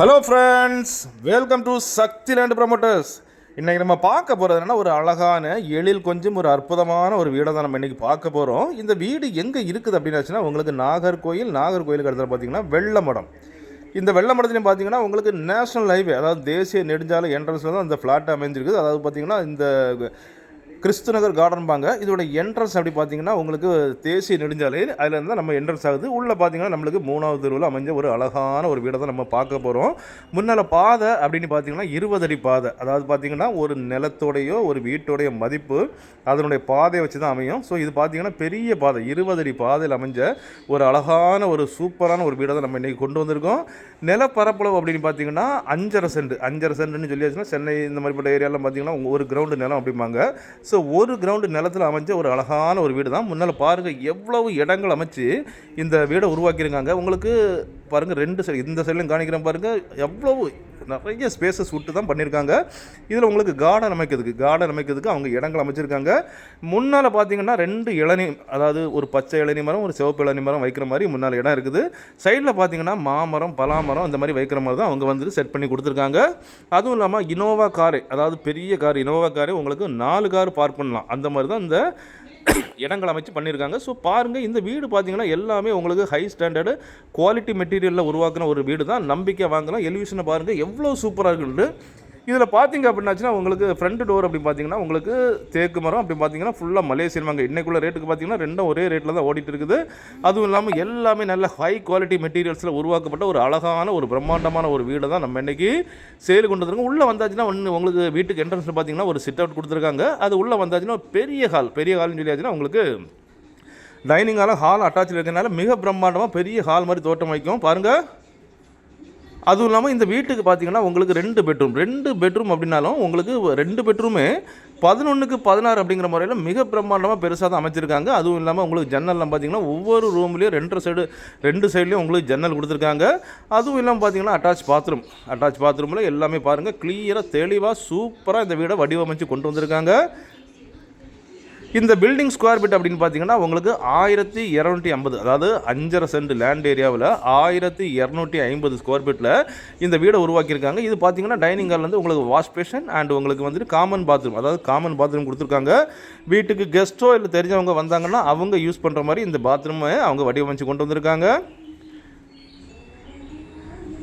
Hello friends welcome to Sakthi land promoters இன்றைக்கி நம்ம பார்க்க போகிறது என்னன்னா ஒரு அழகான எழில் கொஞ்சம் ஒரு அற்புதமான ஒரு வீடை தான் நம்ம இன்றைக்கி பார்க்க போகிறோம் இந்த வீடு எங்கே இருக்குது அப்படின்னு உங்களுக்கு நாகர்கோயில் நாகர்கோயிலுக்கு இடத்துல பார்த்தீங்கன்னா வெள்ளமடம். இந்த வெள்ளமடத்துலையும் பார்த்தீங்கன்னா உங்களுக்கு நேஷனல் ஹைவே அதாவது தேசிய நெடுஞ்சாலை என்ட்ரன்ஸில் தான் அந்த ஃப்ளாட் அமைஞ்சிருக்குது. அதாவது பார்த்தீங்கன்னா இந்த கிறிஸ்து நகர் கார்டன் பாங்க. இதோட என்ட்ரன்ஸ் அப்படி பார்த்தீங்கன்னா உங்களுக்கு தேசிய நெடுஞ்சாலை. அதில் இருந்தால் நம்ம என்ட்ரன்ஸ் ஆகுது. உள்ளே பார்த்தீங்கன்னா நம்மளுக்கு மூணாவது தெருவில் அமைஞ்ச ஒரு அழகான ஒரு வீடை தான் நம்ம பார்க்க போகிறோம் முன்னால் பாதை அப்படின்னு பார்த்தீங்கன்னா இருபது அடி பாதை. அதாவது பார்த்தீங்கன்னா ஒரு நிலத்தோடையோ ஒரு வீட்டோடைய மதிப்பு அதனுடைய பாதையை வச்சு தான் அமையும். ஸோ இது பார்த்தீங்கன்னா பெரிய பாதை. இருபது அடி பாதையில் அமைஞ்ச ஒரு அழகான ஒரு சூப்பரான ஒரு வீடை தான் நம்ம இன்றைக்கி கொண்டு வந்திருக்கோம். நிலப்பரப்பளவு அப்படின்னு பார்த்தீங்கன்னா அஞ்சரை சென்ட். அஞ்சரை சென்ட்னு சொல்லியாச்சுன்னா சென்னை இந்த மாதிரிப்பட்ட ஏரியாலாம் பார்த்தீங்கன்னா ஒரு கிரவுண்டு நிலம் அப்படிம்பாங்க. ஸோ ஒரு கிரவுண்டு நிலத்தில் அமைஞ்ச ஒரு அழகான ஒரு வீடு தான் முன்னால் பாருங்கள் எவ்வளவு இடங்கள் அமைச்சு இந்த வீடை உருவாக்கியிருக்காங்க. உங்களுக்கு பாருங்கள் ரெண்டு சைடு இந்த சைட்லையும் காணிக்கிறேன் பாருங்கள் எவ்வளவு நிறைய ஸ்பேசஸ் விட்டு தான் பண்ணியிருக்காங்க இதில் உங்களுக்கு கார்டன் அமைக்கிறதுக்கு கார்டன் அமைக்கிறதுக்கு அவங்க இடங்கள் அமைச்சிருக்காங்க. முன்னால் பார்த்தீங்கன்னா ரெண்டு இளநி அதாவது ஒரு பச்சை இளநி மரம் ஒரு சிவப்பு இளநி மரம் வைக்கிற மாதிரி முன்னால் இடம் இருக்குது. சைடில் பார்த்தீங்கன்னா மாமரம் பலாமரம் இந்த மாதிரி வைக்கிற மாதிரி தான் அவங்க வந்து செட் பண்ணி கொடுத்துருக்காங்க. அதுவும் இல்லாமல் இனோவா காரு அதாவது பெரிய கார் இனோவா காரு உங்களுக்கு நாலு கார் பார்க் பண்ணலாம். அந்த மாதிரி தான் இந்த இடங்கள் அமைச்சு பண்ணியிருக்காங்க ஸோ பாருங்கள் இந்த வீடு பார்த்தீங்கன்னா எல்லாமே உங்களுக்கு ஹை ஸ்டாண்டர்டு குவாலிட்டி மெட்டீரியலில் உருவாக்குன ஒரு வீடு தான் நம்பிக்கை வாங்கலாம் எலிவிஷனை பாருங்கள் எவ்வளோ சூப்பராக இருக்குது இதில் பார்த்தீங்க அப்படின்னாச்சுன்னா உங்களுக்கு ஃப்ரண்ட் டோர் அப்படி பார்த்தீங்கன்னா உங்களுக்கு தேக்கு மரம் அப்படி பார்த்தீங்கன்னா ஃபுல்லாக மலேசியன் வாங்க இன்னைக்குள்ள ரேட்டுக்கு பார்த்தீங்கன்னா ரெண்டும் ஒரே ரேட்டில் தான் ஓடிட்டு இருக்குது. அதுவும் இல்லாமல் எல்லாமே நல்ல ஹை குவாலிட்டி மெட்டீரியல்ஸில் உருவாக்கப்பட்ட ஒரு அழகான ஒரு பிரம்மாண்டமான ஒரு வீடை தான் நம்ம இன்னைக்கு சேல் கொண்டு வந்துருக்கோம். உள்ளே வந்தாச்சுன்னா ஒன்று உங்களுக்கு வீட்டுக்கு என்ட்ரன்ஸில் பார்த்தீங்கன்னா ஒரு சிட் அவுட் கொடுத்துருக்காங்க. அது உள்ளே வந்தாச்சுன்னா பெரிய ஹால் பெரிய ஹால்னு சொல்லியாச்சுன்னா உங்களுக்கு டைனிங் ஹாலும் ஹால் அட்டாச்சில் இருக்கிறதுனால மிக பிரம்மாண்டமாக பெரிய ஹால் மாதிரி தோட்டம் வைக்கும். பாருங்கள் அதுவும் இல்லாமல் இந்த வீட்டுக்கு பார்த்தீங்கன்னா உங்களுக்கு ரெண்டு பெட்ரூம் ரெண்டு பெட்ரூம் அப்படின்னாலும் உங்களுக்கு ரெண்டு பெட்ரூமே பதினொன்றுக்கு பதினாறு அப்படிங்கிற முறையில் மிக பிரம்மாண்டமாக பெருசாக தான் அமைச்சிருக்காங்க. அதுவும் இல்லாமல் உங்களுக்கு ஜன்னல்லாம் பார்த்தீங்கன்னா ஒவ்வொரு ரூம்லேயும் ரெண்டு சைடு ரெண்டு சைட்லேயும் உங்களுக்கு ஜன்னல் கொடுத்துருக்காங்க. அதுவும் இல்லாமல் பார்த்தீங்கன்னா அட்டாச் பாத்ரூம் அட்டாச் பாத்ரூமில் எல்லாமே பாருங்கள் கிளியராக தெளிவாக சூப்பராக இந்த வீடை வடிவமைச்சு கொண்டு வந்திருக்காங்க. இந்த பில்டிங் ஸ்கொயர் ஃபீட் அப்படின்னு பார்த்தீங்கன்னா உங்களுக்கு ஆயிரத்தி இரநூத்தி ஐம்பது அதாவது அஞ்சரை சென்ட் லேண்ட் ஏரியாவில் ஆயிரத்தி இரநூத்தி ஐம்பது ஸ்கொயர் ஃபீட்டில் இந்த வீடை உருவாக்கியிருக்காங்க. இது பார்த்தீங்கன்னா டைனிங் ஹால்லேருந்து உங்களுக்கு வாஷ் பேஷன் அண்ட் உங்களுக்கு வந்துட்டு காமன் பாத்ரூம் அதாவது காமன் பாத்ரூம் கொடுத்துருக்காங்க. வீட்டுக்கு கெஸ்ட்டோ இல்லை தெரிஞ்சவங்க வந்தாங்கன்னா அவங்க யூஸ் பண்ணுற மாதிரி இந்த பாத்ரூமை அவங்க வடிவமைச்சு கொண்டு வந்திருக்காங்க.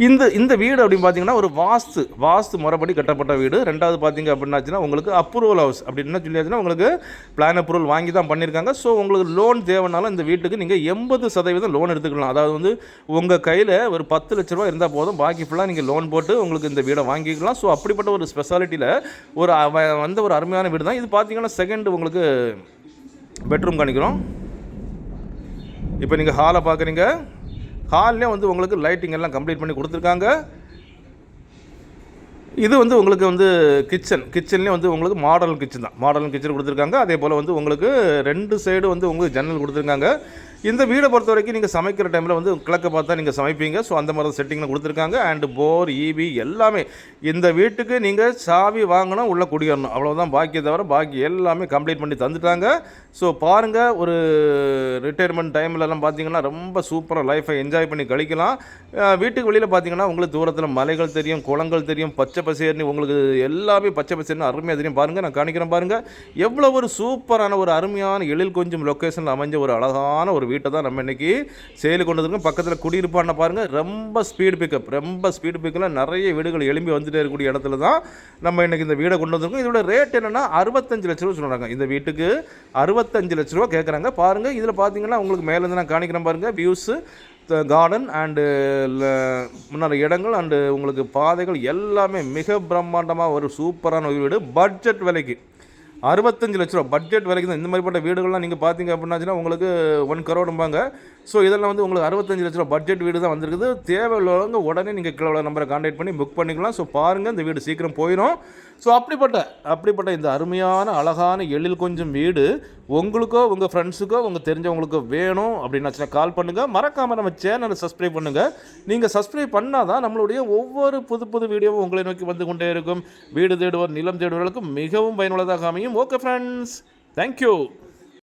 இந்த இந்த வீடு அப்படின்னு பார்த்தீங்கன்னா ஒரு வாஸ்து வாஸ்து முறைப்படி கட்டப்பட்ட வீடு. ரெண்டாவது பார்த்தீங்க அப்படின்னாச்சுன்னா உங்களுக்கு அப்ரூவல் ஹவுஸ் அப்படின்னு சொல்லியாச்சுன்னா உங்களுக்கு பிளான் அப்ரூவல் வாங்கி தான் பண்ணியிருக்காங்க ஸோ உங்களுக்கு லோன் தேவைனாலும் இந்த வீட்டுக்கு நீங்கள் எண்பது சதவீதம் லோன் எடுத்துக்கலாம். அதாவது வந்து உங்கள் கையில் ஒரு பத்து லட்ச ரூபா இருந்தால் போதும். பாக்கி ஃபுல்லாக நீங்கள் லோன் போட்டு உங்களுக்கு இந்த வீடை வாங்கிக்கலாம். ஸோ அப்படிப்பட்ட ஒரு ஸ்பெஷாலிட்டியில் ஒரு அவ- வந்த ஒரு அருமையான வீடு தான். இது பார்த்தீங்கன்னா செகண்ட் உங்களுக்கு பெட்ரூம் காணிக்கிறோம். இப்போ நீங்கள் ஹாலை பார்க்குறீங்க ஹால்லே வந்து உங்களுக்கு லைட்டிங் எல்லாம் கம்ப்ளீட் பண்ணி கொடுத்துருக்காங்க. இது வந்து உங்களுக்கு வந்து கிச்சன். கிச்சன்லேயே வந்து உங்களுக்கு மாடல் கிச்சன் தான். மாடல் கிச்சன் கொடுத்துருக்காங்க. அதே போல் வந்து உங்களுக்கு ரெண்டு சைடு வந்து உங்களுக்கு ஜன்னல் கொடுத்துருக்காங்க. இந்த வீடை பொறுத்த வரைக்கும் நீங்கள் சமைக்கிற டைமில் வந்து கிழக்க பார்த்தா நீங்கள் சமைப்பீங்க. ஸோ அந்த மாதிரி செட்டிங்கில் கொடுத்துருக்காங்க. அண்ட் போர் ஈபி எல்லாமே. இந்த வீட்டுக்கு நீங்கள் சாவி வாங்கணும் உள்ளே குடியேறணும். அவ்வளோதான் பாக்கியை தவிர பாக்கி எல்லாமே கம்ப்ளீட் பண்ணி தந்துட்டாங்க. ஸோ பாருங்கள் ஒரு ரிட்டையர்மெண்ட் டைம்லலாம் பார்த்தீங்கன்னா ரொம்ப சூப்பராக லைஃப்பை என்ஜாய் பண்ணி கழிக்கலாம். வீட்டுக்கு வெளியில் பார்த்தீங்கன்னா உங்களுக்கு தூரத்தில் மலைகள் தெரியும் குளங்கள் தெரியும் பச்சை பசேர்னு உங்களுக்கு எல்லாமே பச்சை பசேர்னு அருமையாக தெரியும். பாருங்கள் நான் காணிக்கிறேன் பாருங்கள் எவ்வளோ ஒரு சூப்பரான ஒரு அருமையான எழில் கொஞ்சம் லொக்கேஷனில் அமைஞ்ச ஒரு அழகான ஒரு வீட்டை தான் நம்ம இன்றைக்கி சேலு கொண்டு வந்திருக்கோம். பக்கத்தில் குடியிருப்பான பாருங்கள் ரொம்ப ஸ்பீடு பிக்கப் ரொம்ப ஸ்பீடு பிக்கில் நிறைய வீடுகள் எழும்பி வந்துட்டே இருக்கக்கூடிய இடத்துல தான் நம்ம இன்றைக்கி இந்த வீடை கொண்டு வந்திருக்கோம். இதோட ரேட் என்னென்னா அறுபத்தஞ்சு லட்ச ரூபா சொல்கிறாங்க இந்த வீட்டுக்கு அறுபத்தஞ்சு லட்ச ரூபா கேட்குறாங்க பாருங்கள் இதில் பார்த்தீங்கன்னா உங்களுக்கு மேலேருந்து நான் காணிக்கிறேன் பாருங்கள் வியூஸு கார்டன் அண்டு முன்னாடி இடங்கள் அண்டு உங்களுக்கு பாதைகள் எல்லாமே மிக பிரம்மாண்டமாக ஒரு சூப்பரான ஒரு வீடு. பட்ஜெட் விலைக்கு அறுபத்தஞ்சு லட்ச ரூபா. பட்ஜெட் விலைக்கு தான் இந்த மாதிரிப்பட்ட வீடுகள்லாம் நீங்கள் பார்த்தீங்க அப்படின்னாச்சுன்னா உங்களுக்கு ஒன் கரோடும்பாங்க ஸோ இதெல்லாம் வந்து உங்களுக்கு அறுபத்தஞ்சு லட்ச ரூபா பட்ஜெட் வீடு தான் வந்திருக்குது. தேவையுள்ளவங்க உடனே நீங்கள் கீழே நம்பரை கான்டாக்ட் பண்ணி புக் பண்ணிக்கலாம். ஸோ பாருங்கள் இந்த வீடு சீக்கிரம் போயிடும் ஸோ அப்படிப்பட்ட அப்படிப்பட்ட இந்த அருமையான அழகான எழில் கொஞ்சம் வீடு உங்களுக்கோ உங்கள் ஃப்ரெண்ட்ஸுக்கோ உங்கள் தெரிஞ்சவங்களுக்கோ வேணும் அப்படின்னாச்சுன்னா கால் பண்ணுங்கள் மறக்காமல் நம்ம சேனலை சப்ஸ்கிரைப் பண்ணுங்கள் நீங்கள் சப்ஸ்கிரைப் பண்ணால் தான் நம்மளுடைய ஒவ்வொரு புது புது வீடியோவும் உங்களை நோக்கி வந்து கொண்டே இருக்கும். வீடு தேடுவோர் நிலம் தேடுவர்களுக்கு மிகவும் பயனுள்ளதாக அமையும். Okay friends thank you